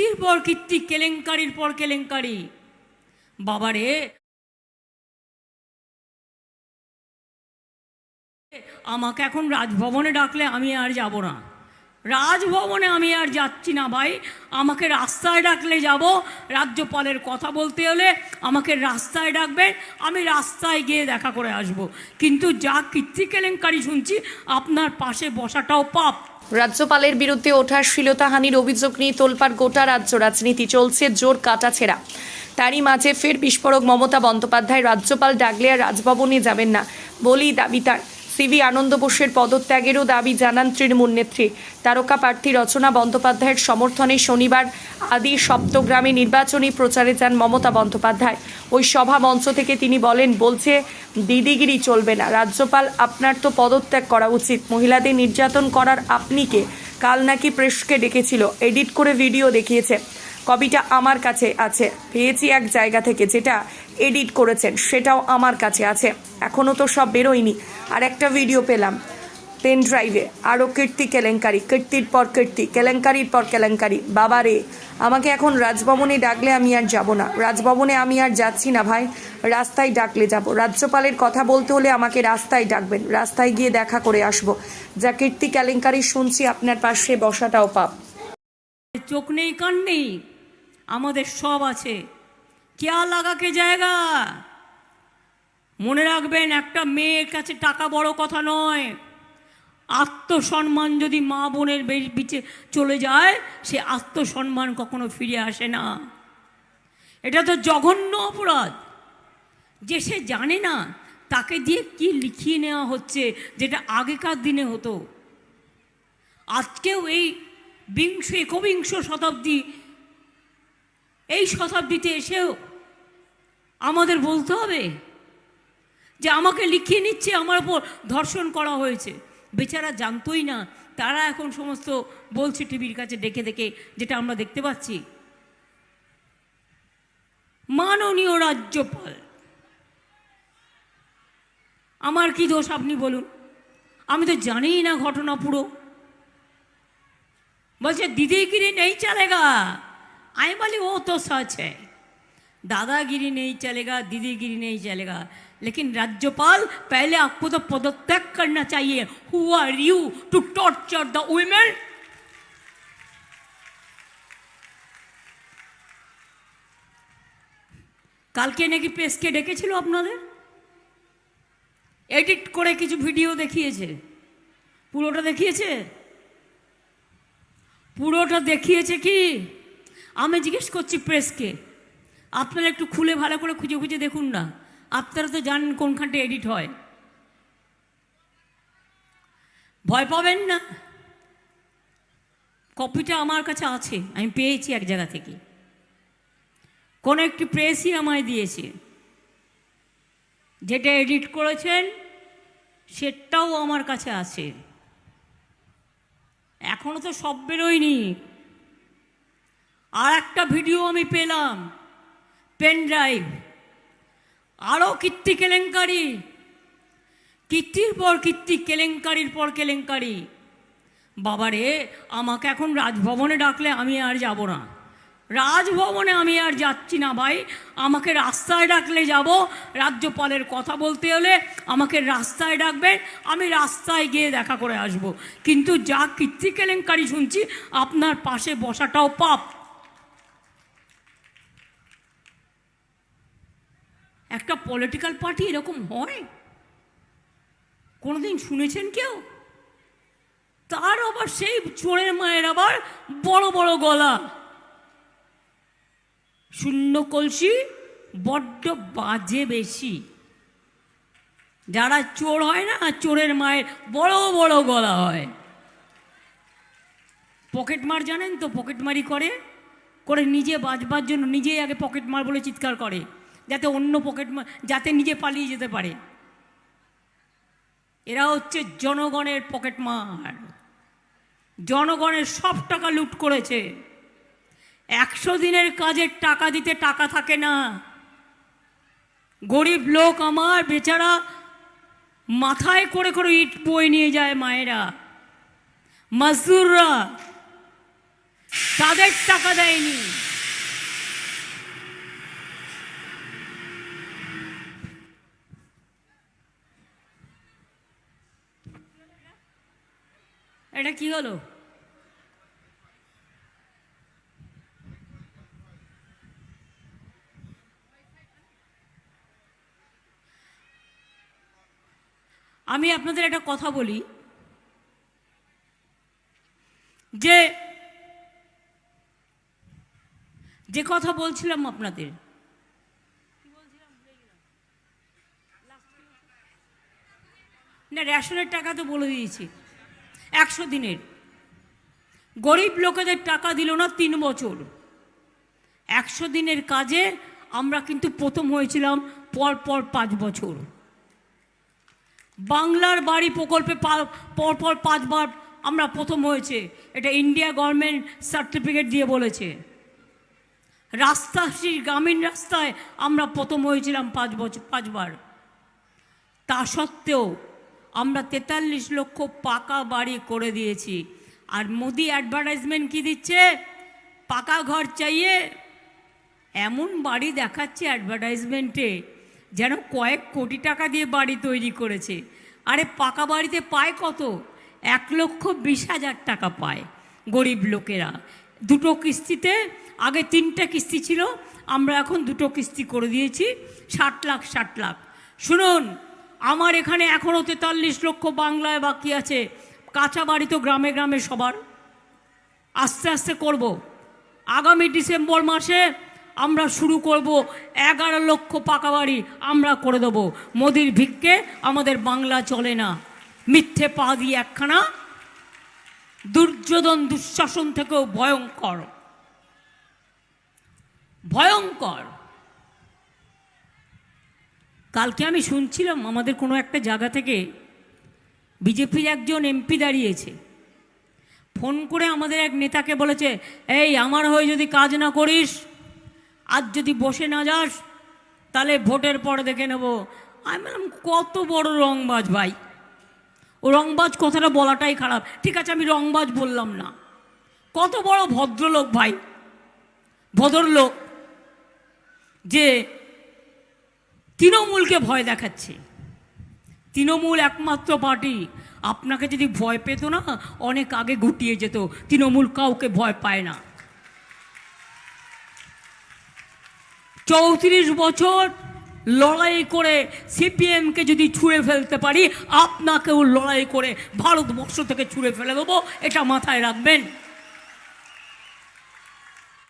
কীর্তির পর কীর্তি, কেলেঙ্কারির পর কেলেঙ্কারি। বাবারে, আমাকে এখন রাজভবনে ডাকলে আমি আর যাব না। রাজভবনে আমি আর যাচ্ছি না ভাই। আমাকে রাস্তায় ডাকলে যাব। রাজ্যপালের কথা বলতে হলে আমাকে রাস্তায় ডাকবেন। আমি রাস্তায় গিয়ে দেখা করে আসব। কিন্তু যা কীর্তি কেলেঙ্কারি শুনছি, আপনার পাশে বসাটাও পাপ। রাজ্যপালের বিরুদ্ধে ওঠা শ্লীলতাহানির অভিযোগ নিয়ে তোলপাড় গোটা রাজ্য রাজনীতি চলছে, জোর কাটাছেড়া। তারই মাঝে ফের বিস্ফোরক মমতা বন্দ্যোপাধ্যায় রাজ্যপাল ডাকলে আর রাজভবনে যাবেন না, বলেই দাবি তার। সিভি আনন্দ বোসের পদত্যাগেরও দাবি জানান তৃণমূল নেত্রী। তারকা প্রার্থী রচনা বন্দ্যোপাধ্যায়ের সমর্থনে শনিবার আদি সপ্তগ্রামে নির্বাচনী প্রচারে যান মমতা বন্দ্যোপাধ্যায়। ওই সভা মঞ্চ থেকে তিনি বলেন, বলছে, দিদিগিরি চলবে না। রাজ্যপাল, আপনার তো পদত্যাগ করা উচিত। মহিলাদের নির্যাতন করার আপনি কে কাল নাকি প্রেসকে ডেকেছিল। এডিট করে ভিডিও দেখিয়েছে। কপিটা আমার কাছে আছে। পেয়েছি এক জায়গা থেকে যেটা এডিট করেছেন, সেটাও আমার কাছে আছে। এখনও তো সব বেরোয়নি। আর একটা ভিডিও পেলাম পেন ড্রাইভে আরও কীর্তি কেলেঙ্কারি, কীর্তির পর কীর্তি, কেলেঙ্কারির পর কেলেঙ্কারি। বাবা রে, আমাকে এখন রাজভবনে ডাকলে আমি আর যাব না। রাজভবনে আমি আর যাচ্ছি না ভাই, রাস্তায় ডাকলে যাব। রাজ্যপালের কথা বলতে হলে আমাকে রাস্তায় ডাকবেন। রাস্তায় গিয়ে দেখা করে আসব। যা কীর্তি কেলেঙ্কারি শুনছি, আপনার পাশে বসাটাও পাপ। চোখ নেই, কান নেই, আমাদের সব আছে। কেয়া লাগাকে জায়গা? মনে রাখবেন, একটা মেয়ের কাছে টাকা বড় কথা নয়। আত্মসম্মান যদি মা বোনের বিচে চলে যায়, সে আত্মসম্মান কখনো ফিরে আসে না। এটা তো জঘন্য অপরাধ। যে সে জানে না, তাকে দিয়ে কি লিখিয়ে নেওয়া হচ্ছে, যেটা আগেকার দিনে হতো। আজকেও এই বিংশ, একবিংশ শতাব্দী, এই শতাব্দীতে এসেও আমাদের বলতে হবে যে আমাকে লিখিয়ে নিচ্ছে, আমার ওপর ধর্ষণ করা হয়েছে। বেচারা জানতোই না, তারা এখন সমস্ত বলছে টিভির কাছে ডেকে ডেকে যেটা আমরা দেখতে পাচ্ছি। মাননীয় রাজ্যপাল, আমার কি দোষ আপনি বলুন? আমি তো জানিই না ঘটনা পুরো। বলছে दीदीगिरी नहीं चलेगा आई बोली वो तो सच है दादागिरी नहीं चलेगा दीदीगिरी नहीं चलेगा लेकिन राज्यपाल पहले आपको तो पदत्याग करना चाहिए who are you to torture the women কালকে নাকি প্রেসকে ডেকেছিল আপনাদের এডিট করে কিছু ভিডিও দেখিয়েছে পুরোটা দেখিয়েছে পুরোটা দেখিয়েছে কি? আমি জিজ্ঞেস করছি প্রেসকে, আপনারা একটু খুলে ভালো করে খুঁজে খুঁজে দেখুন না। আপনারা তো জানেন কোনখানটা এডিট হয়। ভয় পাবেন না। কপিটা আমার কাছে আছে, আমি পেয়েছি এক জায়গা থেকে। কোনো একটি প্রেসই আমায় দিয়েছে। যেটা এডিট করেছেন, সেটাও আমার কাছে আছে। এখনও তো সব বেরোয়নি। আর একটা ভিডিও আমি পেলাম, পেন ড্রাইভ। আরও কীর্তি কেলেঙ্কারি। কীর্তির পর কীর্তি, কেলেঙ্কারির পর কেলেঙ্কারি। বাবারে, আমাকে এখন রাজভবনে ডাকলে আমি আর যাব না। রাজভবনে আমি আর যাচ্ছি না ভাই। আমাকে রাস্তায় ডাকলে যাব, রাজ্যপালের কথা বলতে হলে আমাকে রাস্তায় ডাকবেন, আমি রাস্তায় গিয়ে দেখা করে আসব। কিন্তু যা কীর্তি কেলেঙ্কারি শুনছি, আপনার পাশে বসাটাও পাপ। একটা পলিটিক্যাল পার্টি এরকম হয়? কোনোদিন শুনেছেন কেউ? তার আবার সেই চোরের মায়ের আবার বড় বড় গলা। শূন্য কলসি, বড্ড বাজে বেশি। যারা চোর হয় না, চোরের মায়ের বড় বড় গলা হয়। পকেট মার জানেন তো, পকেট মারি করে। করে নিজে বাঁচবার জন্য নিজেই আগে পকেট মার বলে চিৎকার করে, যাতে অন্য পকেট মার, যাতে নিজে পালিয়ে যেতে পারে। এরা হচ্ছে জনগণের পকেট মার। জনগণের সব টাকা লুট করেছে। একশো দিনের কাজের টাকা দিতে টাকা থাকে না। গরিব লোক আমার বেচারা মাথায় করে করে ইট বয়ে নিয়ে যায় মায়েরা। মজদুররা তাদের টাকা দেয়নি। এটা কি হলো? আমি আপনাদের একটা কথা বলি। যে যে কথা বলছিলাম আপনাদের। না, রেশনের টাকা তো বলে দিয়েছি। একশো দিনের। গরিব লোকেদের টাকা দিল না তিন বছর। একশো দিনের কাজে আমরা কিন্তু প্রথম হয়েছিলাম পর পর পাঁচ বছর। বাংলার বাড়ি প্রকল্পে পা- পর পর পাঁচবার আমরা প্রথম হয়েছে। এটা ইন্ডিয়া গভর্নমেন্ট সার্টিফিকেট দিয়ে বলেছে। রাস্তা রাস্তাশ্রী, গ্রামীণ রাস্তায় আমরা প্রথম হয়েছিলাম পাঁচ বছর পাঁচবার। তা সত্ত্বেও আমরা তেতাল্লিশ লক্ষ পাকা বাড়ি করে দিয়েছি। আর মোদি অ্যাডভার্টাইজমেন্ট কি দিচ্ছে? পাকা ঘর চাইয়ে এমন বাড়ি দেখাচ্ছে অ্যাডভার্টাইজমেন্টে যেন কয়েক কোটি টাকা দিয়ে বাড়ি তৈরি করেছে। আরে পাকা বাড়িতে পায় কত? এক লক্ষ বিশ হাজার টাকা পায় গরিব লোকেরা। দুটো কিস্তিতে, আগে তিনটে কিস্তি ছিল, আমরা এখন দুটো কিস্তি করে দিয়েছি, ষাট লাখ ষাট লাখ। শুনুন, আমার এখানে এখনও তেতাল্লিশ লক্ষ বাংলায় বাকি আছে। কাঁচা বাড়ি তো গ্রামে গ্রামে সবার। আস্তে আস্তে করব। আগামী ডিসেম্বর মাসে আমরা শুরু করব এগারো লক্ষ পাকা বাড়ি আমরা করে দেব। মোদির ভিক্ষে আমাদের বাংলা চলে না। মিথ্যে পা দিয়ে একখানা। দুর্যোধন দুঃশাসন থেকেও ভয়ঙ্কর। ভয়ঙ্কর। কালকে আমি শুনছিলাম আমাদের কোনো একটা জায়গা থেকে বিজেপির একজন এমপি দাঁড়িয়েছে। ফোন করে আমাদের এক নেতাকে বলেছে, এই, আমার হয়ে যদি কাজ না করিস আজ যদি বসে না যাস, তাহলে ভোটের পরে দেখে নেব। আমি বললাম, কত বড় রংবাজ ভাই। ও রংবাজ কথাটা বলাটাই খারাপ। ঠিক আছে, আমি রংবাজ বললাম না। কত বড় ভদ্রলোক ভাই। ভদ্রলোক যে তৃণমূলকে ভয় দেখাচ্ছে। তৃণমূল একমাত্র পার্টি। আপনাকে যদি ভয় পেত না, অনেক আগে গুটিয়ে যেত। তৃণমূল কাউকে ভয় পায় না। চৌত্রিশ বছর লড়াই করে সিপিএমকে যদি ছুঁড়ে ফেলতে পারি, আপনাকেও লড়াই করে ভারতবর্ষ থেকে ছুঁড়ে ফেলে দেবো, এটা মাথায় রাখবেন।